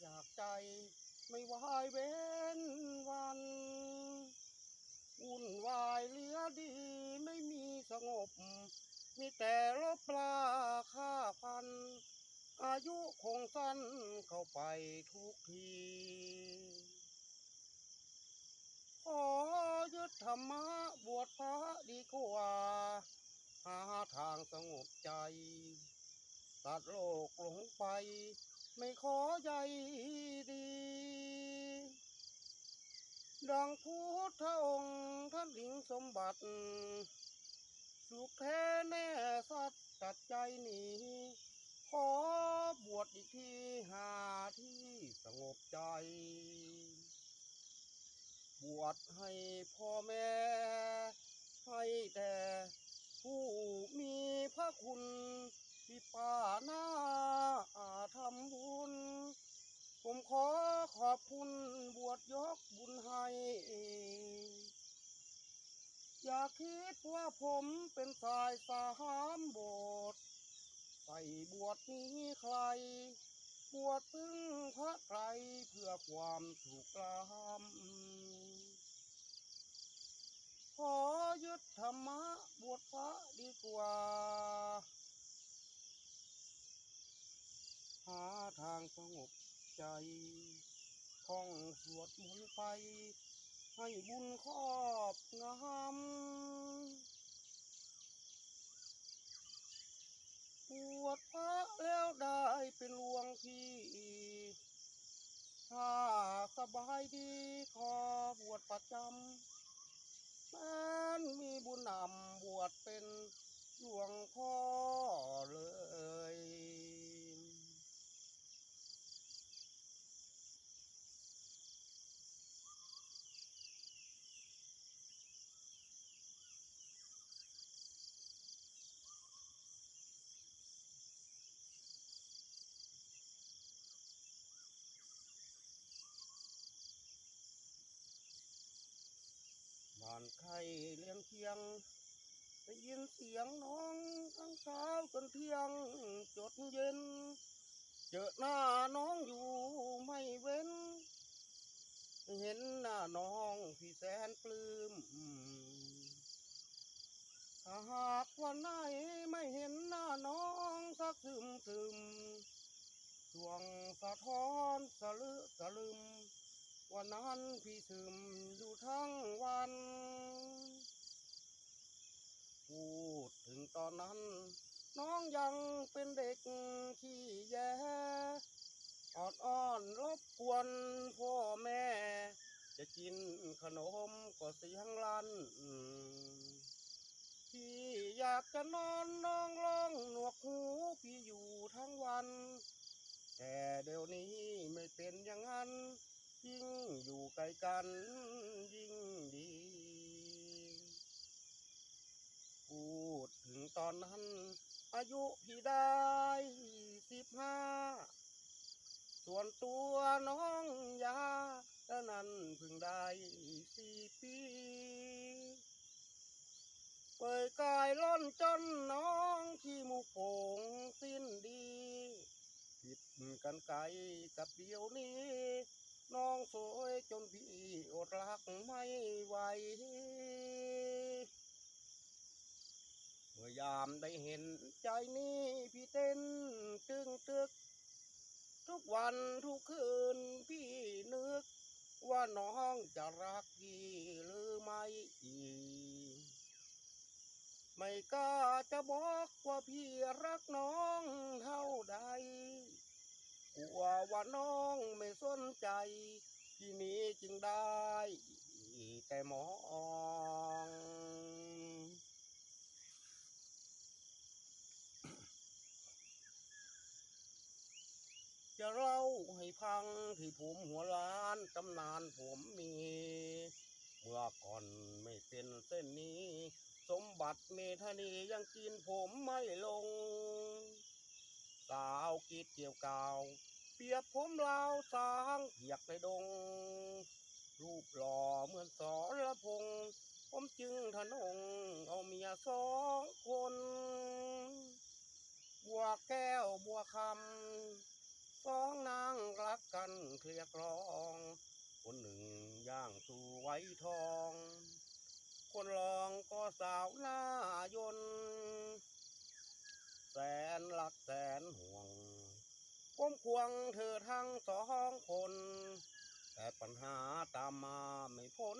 อยากใจ ไม่วายเว้นวันวุ่นวายเหลือดีไม่มีสงบ มีแต่ลบปลาฆ่าพัน อายุคงสั้นเข้าไปทุกที ขอยึดธรรมะบวชพระดีกว่า หาทางสงบใจ ตัดโลกหลงไป ไม่ขอใยดี ดังพุทธองค์ท่านหญิงสมบัติ สุขแท้แน่สัตว์ตัดใจหนีขอบวชอีกทีหาที่สงบใจ บวชให้พ่อแม่ ให้แต่ผู้มีพระคุณที่ป่าหน้าทำบุญ ผมขอขอบคุณบวชยกบุญให้ อย่า คิดว่าผมเป็นสายสามโบสถ์ใส่บวชนี้ใคร บวชถึงพระไตรเพื่อความถูกกรามขอยึดธรรมะบวชพระดีกว่า หาทางสงบใจท่องสวดมนต์ไป ให้บุญครอบงำบวชพระแล้วได้เป็นหลวงพี่ถ้าสบายดีขอบวชประจำแม้นมีบุญนำบวชเป็นหลวงพ่อเลย บ้านใครเลี้ยงเทียง ได้ยินเสียงน้องทั้งเช้าจนเที่ยงจดเย็น เจอหน้าน้องอยู่ไม่เว้น เห็นหน้าน้องพี่แสนปลื้มถ้าหากวันไหนไม่เห็นหน้าน้องสักซึมซึมสวงสะท้อนสะลึสะลึมวันนั้นพี่ซึมอยู่ทั้งวัน พูดถึงตอนนั้น น้องยังเป็นเด็กที่แย่ออดอ้อนรบกวนพ่อแม่ จะกินขนมก็เสียงลันพี่อยากจะนอนน้องร้องหนวกหูพี่อยู่ทั้งวัน แต่เดี๋ยวนี้ไม่เป็นอย่างนั้น ยิ่งอยู่ไกลกันยิ่งดี พูดถึงตอนนั้น อายุพี่ได้สิบห้า ส่วนตัวน้องยาและนั้นเพิ่งได้สี่ปีเปิดกายล้นจนน้องที่มุกโป่งสิ้นดี ผิดกันไกลกับเดียวนี้ น้องสวยจนพี่อดรักไม่ไหว เมื่อ ยามได้เห็นใจนี้พี่เต้นตึงตึก ทุกวันทุกคืนพี่นึก ว่าน้องจะรักพี่หรือไม่อีกไม่กล้าจะบอกว่าพี่รักน้องเท่าใดกลัวว่าน้องไม่สนใจ ที่นี้จึงได้แต่มอง จะเล่าให้พั งที่ผมหัวล้านตำนานผมมี เมื่อก่อนไม่เป็นเส้นนี้ สมบัติเมธานียังกินผมไม่ลง สาวกีดเกี่ยวกาว เปียบผมลาวสางเพียกในดง รูปหล่อเหมือนสอระพง ผมจึงทะนง เอาเมียสองคน บัวแก้วบัวคำางรักกันเคลียกร้อง คนหนึ่งย่างสู่ไว้ทอง คนรองก็สาวหน้ายน แสนรักแสนห่วงผมควงเธอทั้งสองคน แต่ปัญหาตามมาไม่พ้น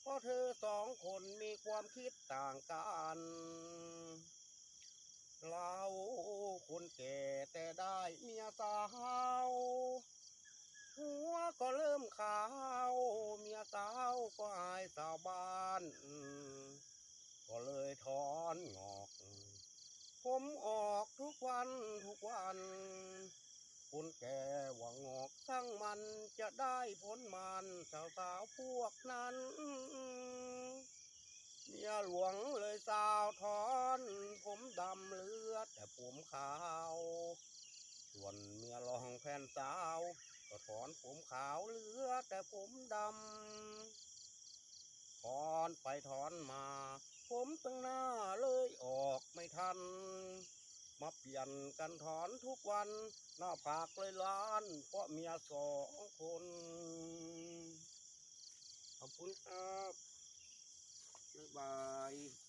เพราะเธอสองคนมีความคิดต่างกัน เราคนแก่แต่ได้เมีย สาว หัวก็เริ่มขาว เมียสาวก็อายสาวบ้าน ก็เลยถอนงอก ผมออกทุกวันทุกวันคนแก่หวังงอกทั้งมันจะได้ผลมันสาวสาวพวกนั้นเมียหลวงเลยสาวถอน ผมดำเลือดแต่ผมขาว ส่วนเมียรองแฟนสาว ก็ถอนผมขาวเหลือแต่ผมดำถอนไปถอนมา ผมตั้งหน้าเลยออกไม่ทัน มาเปลี่ยนกันถอนทุกวัน หน้าผากเลยล้าน เพราะเมียสองคน ขอบคุณครับบ๊ายบาย